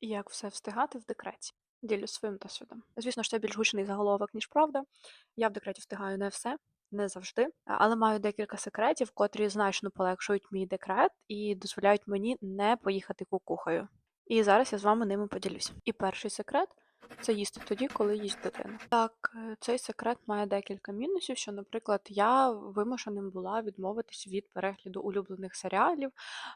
Як все встигати в декреті? Ділюсь своїм досвідом. Звісно ж, це більш гучний заголовок, ніж правда. Я в декреті встигаю не все, не завжди, але маю декілька секретів, котрі значно полегшують мій декрет і дозволяють мені не поїхати кукухою. І зараз я з вами ними поділюсь. І перший секрет це їсти тоді, коли їсть дитина. Так, е, цей секрет має декілька мінусів, що, наприклад, я вимушеним була відмовитись від перегляду улюблених серіалів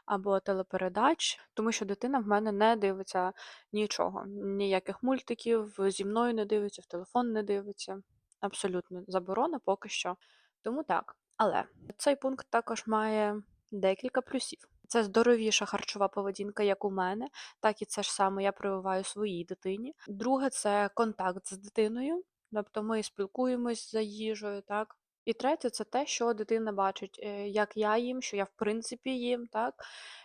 або телепередач, тому що дитина в мене не дивиться нічого, ніяких мультиків, зі мною не дивиться, в телефон не дивиться. Абсолютно заборона поки що. Тому так. Але цей пункт також має декілька плюсів. Це здоровіша харчова поведінка, як у мене, так і це ж саме я прививаю своїй дитині. Друге, це контакт з дитиною, тобто ми спілкуємось за їжею, так. І третє, це те, що дитина бачить, е, як я їм, що я в принципі їм, так,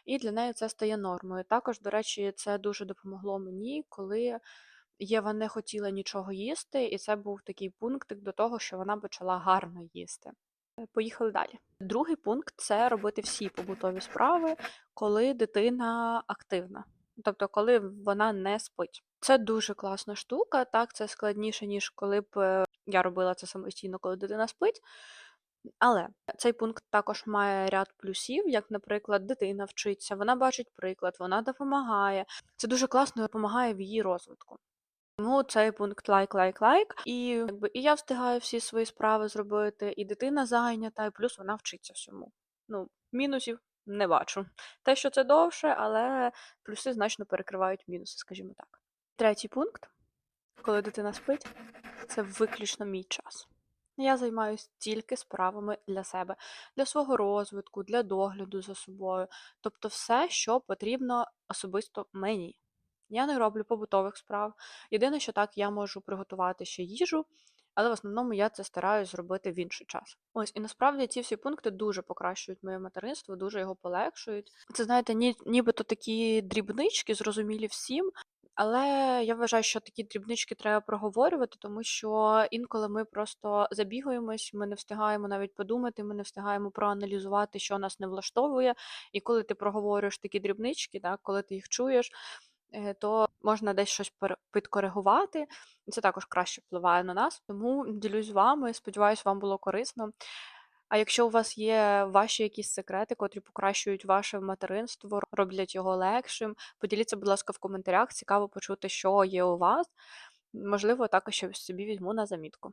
і для неї це стає нормою. Також, до речі, це дуже допомогло мені, коли Єва не хотіла нічого їсти, і це був такий пунктик до того, що вона почала гарно їсти. Е, Поїхали далі. Другий пункт це робити всі побутові справи, коли дитина активна, тобто коли вона не спить. Це дуже класна штука. Так, це складніше, ніж коли б е, я робила це самостійно, коли дитина спить. Але цей пункт також має ряд плюсів, як, наприклад, дитина вчиться, вона бачить приклад, вона допомагає. Це дуже класно допомагає в її розвитку. Тому цей пункт лайк, лайк, лайк. І якби і я встигаю всі свої справи зробити, і дитина зайнята, і плюс вона вчиться всьому. Ну, мінусів не бачу. Те, що це довше, але плюси значно перекривають мінуси, скажімо так. Третій пункт, коли дитина спить, це виключно мій час. Я займаюся тільки справами для себе, для свого розвитку, для догляду за собою, тобто все, що потрібно особисто мені. Я не роблю побутових справ. Єдине, що так, я можу приготувати ще їжу, але в основному я це стараюсь зробити в інший час. Ось, і насправді ці всі пункти дуже покращують моє материнство, дуже його полегшують. Це, знаєте, ні, нібито такі дрібнички, зрозумілі всім. Але я вважаю, що такі дрібнички треба проговорювати, тому що інколи ми просто забігаємось, ми не встигаємо навіть подумати, ми не встигаємо проаналізувати, що нас не влаштовує. І коли ти проговорюєш такі дрібнички, так, коли ти їх чуєш, то можна десь щось підкоригувати. і Це також краще впливає на нас. Тому ділюсь з вами. Сподіваюсь, вам було корисно. А якщо у вас є ваші якісь секрети, котрі покращують ваше материнство, роблять його легшим, поділіться, будь ласка, в коментарях. Цікаво почути, що є у вас. Можливо, також собі візьму на замітку.